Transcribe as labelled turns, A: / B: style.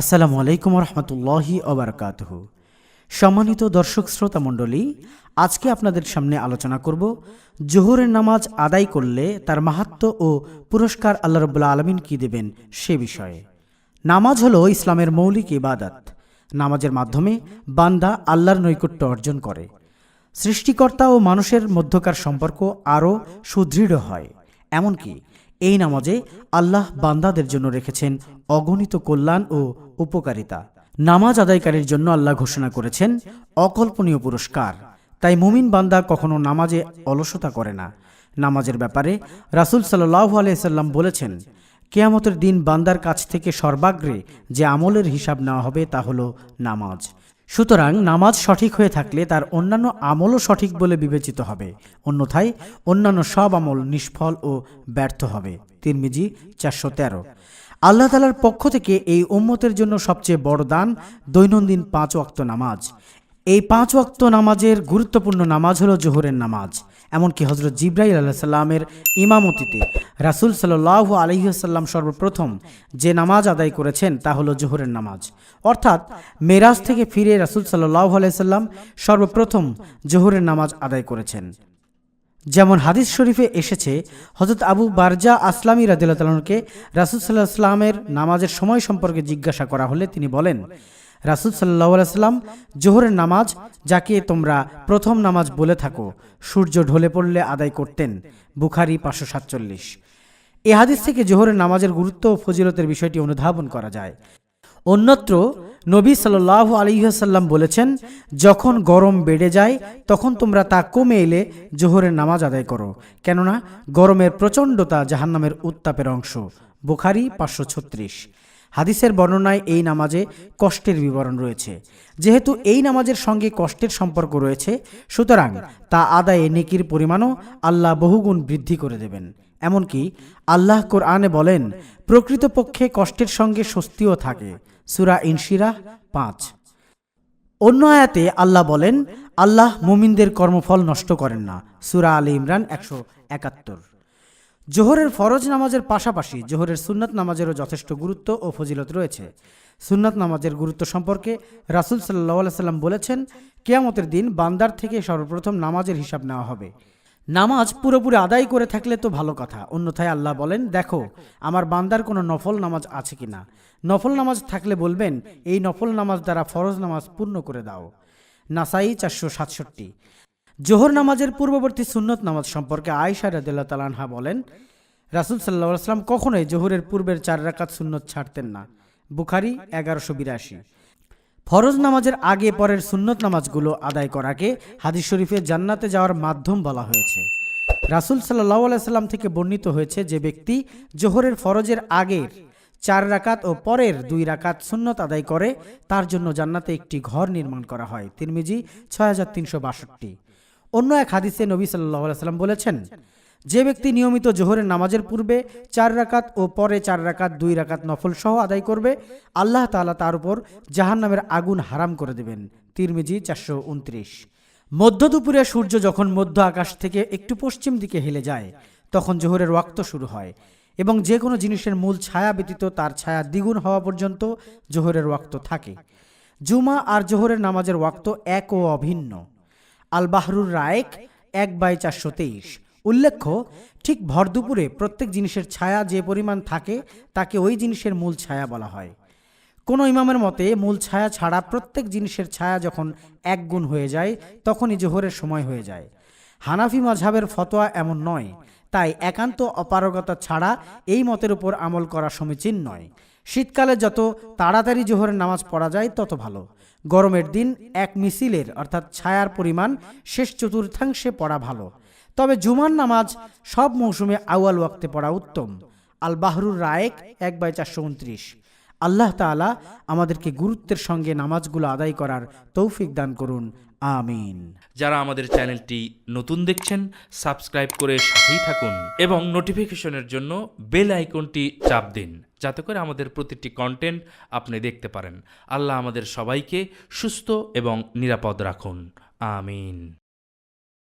A: আসসালামু আলাইকুম রহমতুল্লাহি অবরকাতহ সম্মানিত দর্শক শ্রোতা মণ্ডলী, আজকে আপনাদের সামনে আলোচনা করব জোহরের নামাজ আদায় করলে তার মাহাত্ম ও পুরস্কার আল্লাহ রব্বুল্লা আলমিন কি দেবেন সে বিষয়ে। নামাজ হলো ইসলামের মৌলিক ইবাদত। নামাজের মাধ্যমে বান্দা আল্লাহর নৈকট্য অর্জন করে। সৃষ্টিকর্তা ও মানুষের মধ্যকার সম্পর্ক আরও সুদৃঢ় হয়। এমনকি এই নামাজে আল্লাহ বান্দাদের জন্য রেখেছেন অগণিত কল্যাণ ও উপকারিতা। নামাজ আদায়কারীর জন্য আল্লাহ ঘোষণা করেছেন, অকল্পনীয় পুরস্কার। তাই মুমিন বান্দা কখনো নামাজে অলসতা করে না। নামাজের ব্যাপারে রাসুল সাল্লাহ আলাইসাল্লাম বলেছেন, কেয়ামতের দিন বান্দার কাছ থেকে সর্বাগ্রে যে আমলের হিসাব নেওয়া হবে তা হলো নামাজ। সুতরাং নামাজ সঠিক হয়ে থাকলে তার অন্যান্য আমলও সঠিক বলে বিবেচিত হবে। অন্যথায় অন্যান্য সব আমল নিষ্ফল ও ব্যর্থ হবে। তিরমিজি চারশো তেরো। আল্লাহ তালার পক্ষ থেকে এই উম্মতের জন্য সবচেয়ে বড় দান দৈনন্দিন পাঁচ ওয়াক্ত নামাজ। এই পাঁচ ওয়াক্ত নামাজের গুরুত্বপূর্ণ নামাজ হলো জোহরের নামাজ। এমনকি হজরত জিব্রাইল আল্লাহ সাল্লামের ইমামতিতে রাসুল সাল্লাহ আলহিহাল্লাম সর্বপ্রথম যে নামাজ আদায় করেছেন তা হলো জোহরের নামাজ। অর্থাৎ মেরাজ থেকে ফিরে রাসুল সাল্লাহ আলাইসাল্লাম সর্বপ্রথম জোহরের নামাজ আদায় করেছেন। যেমন হাদিস শরীফে এসেছে হজরত আবু বারজা আসলামী রাদিল্লাহকে রাসুল সাল্লাহ আসলামের নামাজের সময় সম্পর্কে জিজ্ঞাসা করা হলে তিনি বলেন রাসুল সাল্লাহ সাল্লাম জোহরের নামাজ, যাকে তোমরা প্রথম নামাজ বলে থাকো, সূর্য ঢলে পড়লে আদায় করতেন, বুখারি পাঁচশো সাতচল্লিশ। এ হাদিস থেকে জোহরের নামাজের গুরুত্ব ও ফজিলতের বিষয়টি অনুধাবন করা যায়। অন্যত্র নবী সাল্লাহ আলিহাসাল্লাম বলেছেন, যখন গরম বেড়ে যায়, তখন তোমরা তা কমে এলে জোহরের নামাজ আদায় করো। কেননা, গরমের প্রচণ্ডতা জাহান্নামের উত্তাপের অংশ। বুখারি পাঁচশো ছত্রিশ। হাদিসের বর্ণনায় এই নামাজে কষ্টের বিবরণ রয়েছে। যেহেতু এই নামাজের সঙ্গে কষ্টের সম্পর্ক রয়েছে, সুতরাং তা আদায়ে নেকির পরিমাণও আল্লাহ বহুগুণ বৃদ্ধি করে দেবেন। এমনকি আল্লাহ কোরআনে বলেন, প্রকৃতপক্ষে কষ্টের সঙ্গে স্বস্তিও থাকে। সুরা ইনশিরা পাঁচ। অন্য আয়াতে আল্লাহ বলেন, আল্লাহ মুমিনদের কর্মফল নষ্ট করেন না। সুরা আলী ইমরান একশো একাত্তর। জোহরের ফরজ নামাজের পাশাপাশি জোহরের সুন্নাত নামাজেরও যথেষ্ট গুরুত্ব ও ফজিলত রয়েছে। সুন্নাত নামাজের গুরুত্ব সম্পর্কে রাসুল সাল্লাহ সাল্লাম বলেছেন, কেয়ামতের দিন বান্দার থেকে সর্বপ্রথম নামাজের হিসাব নেওয়া হবে। নামাজ পুরোপুরি আদায় করে থাকলে তো ভালো কথা। অন্যথায় আল্লাহ বলেন, দেখো, আমার বান্দার কোনো নফল নামাজ আছে কিনা? নফল নামাজ থাকলে বলবেন, এই নফল নামাজ দ্বারা ফরজ নামাজ পূর্ণ করে দাও। নাসাই চারশো সাতষট্টি। জোহর নামাজের পূর্ববর্তী সুন্নত নামাজ সম্পর্কে আয়সা রাদিল্লা তালানহা বলেন, রাসুল সাল্লাহ আসলাম কখনোই জোহরের পূর্বের চার রাকাত সুন্নত ছাড়তেন না। বুখারি এগারোশো বিরাশি। ফরজ নামাজের আগে পরের সুন্নত নামাজগুলো আদায় করাকে হাদিস শরীফে জান্নাতে যাওয়ার মাধ্যম বলা হয়েছে। রাসুল সাল্লাহ আলাইসাল্লাম থেকে বর্ণিত হয়েছে যে ব্যক্তি জোহরের ফরজের আগের চার রাকাত ও পরের দুই রাকাত সুন্নত আদায় করে, তার জন্য জান্নাতে একটি ঘর নির্মাণ করা হয়। তিরমিজি ছয় হাজার তিনশো বাষট্টি। অন্য এক হাদিসে নবী সাল্লাহ সাল্লাম বলেছেন, যে ব্যক্তি নিয়মিত জোহরের নামাজের পূর্বে চার রাকাত ও পরে চার রাকাত, দুই রাকাত নফল সহ আদায় করবে, আল্লাহ তাআলা তার উপর জাহান নামের আগুন হারাম করে দেবেন। তিরমিজি চারশো উনত্রিশ। মধ্য দুপুরে সূর্য যখন মধ্য আকাশ থেকে একটু পশ্চিম দিকে হেলে যায়, তখন জোহরের ওয়াক্ত শুরু হয়। এবং যে কোনো জিনিসের মূল ছায়া ব্যতীত তার ছায়া দ্বিগুণ হওয়া পর্যন্ত জোহরের ওয়াক্ত থাকে। জুমা আর জোহরের নামাজের ওয়াক্ত এক ও অভিন্ন। আল বাহরুর রায়েক এক বাই চারশো তেইশ। উল্লেখ্য, ঠিক ভর দুপুরে প্রত্যেক জিনিসের ছায়া যে পরিমাণ থাকে, তাকে ওই জিনিসের মূল ছায়া বলা হয়। কোনো ইমামের মতে, মূল ছায়া ছাড়া প্রত্যেক জিনিসের ছায়া যখন এক গুণ হয়ে যায়, তখনই জোহরের সময় হয়ে যায়। হানাফি মাঝহাবের ফতোয়া এমন নয়। তাই একান্ত অপারগতা ছাড়া এই মতের উপর আমল করা সমীচীন নয়। শীতকালে যত তাড়াতাড়ি জোহরের নামাজ পড়া যায়, তত ভালো। গরমের দিন এক মিছিলের, অর্থাৎ ছায়ার পরিমাণ শেষ চতুর্থাংশে পড়া ভালো। তবে জুমার নামাজ সব মৌসুমে আউয়াল ওয়াক্তে পড়া উত্তম। আল বাহরুর রায়েক এক বাই চারশো উনত্রিশ। আল্লাহ তাআলা আমাদেরকে গুরুত্বের সঙ্গে নামাজগুলো আদায় করার তৌফিক দান করুন। আমিন।
B: যারা আমাদের চ্যানেলটি নতুন দেখছেন, সাবস্ক্রাইব করে সাথেই থাকুন এবং নোটিফিকেশনের জন্য বেল আইকনটি চাপ দিন, যাতে করে আমাদের প্রতিটি কন্টেন্ট আপনি দেখতে পারেন। আল্লাহ আমাদের সবাইকে সুস্থ এবং নিরাপদ রাখুন। আমিন।